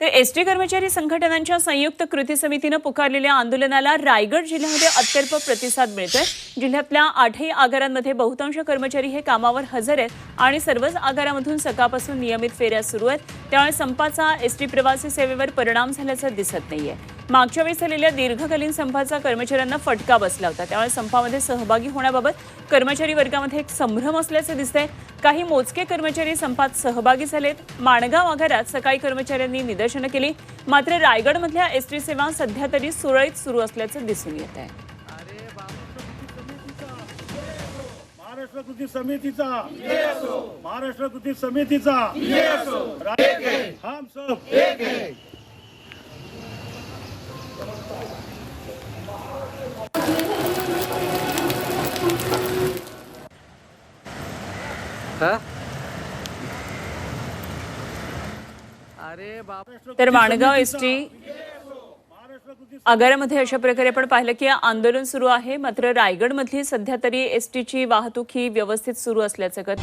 तर S T कर्मचारी संघटनांच्या संयुक्त कृती समितीनं पुकारलेल्या आंदोलनाला रायगड जिल्ह्यामध्ये अत्यल्प प्रतिसाद मिळतोय. जिल्ह्यातल्या आठही आगारांमध्ये बहुतांश कर्मचारी हे कामावर हजर आहेत आणि सर्वच आगारामधून सकाळपासून नियमित फेऱ्या सुरू आहेत. त्यामुळे संपाचा एस टी प्रवासी सेवेवर परिणाम झाल्याचं दिसत नाहीये. मागच्या वेळी झालेल्या दीर्घकालीन संपाचा कर्मचाऱ्यांना फटका बसला होता. त्यामुळे संपामध्ये सहभागी होण्याबाबत कर्मचारी वर्गामध्ये एक संभ्रम असल्याचं दिसतंय. काही मोजके कर्मचारी संपात सहभागी झालेत. माणगाव आगारात सकाळी कर्मचाऱ्यांनी निदर्शनं केली. मात्र रायगडमधल्या एस टी सेवा सध्या तरी सुरळीत सुरू असल्याचं दिसून येत आहे. महाराष्ट्र कृती समितीचा. महाराष्ट्र कृती समितीचा. हम सब हा? अरे तर माणगाव एस टी आगारामध्ये अशा प्रकारे आपण पाहिलं की आंदोलन सुरू आहे. मात्र रायगडमधली सध्या तरी एस टीची वाहतूक ही व्यवस्थित सुरू असल्याचं कथ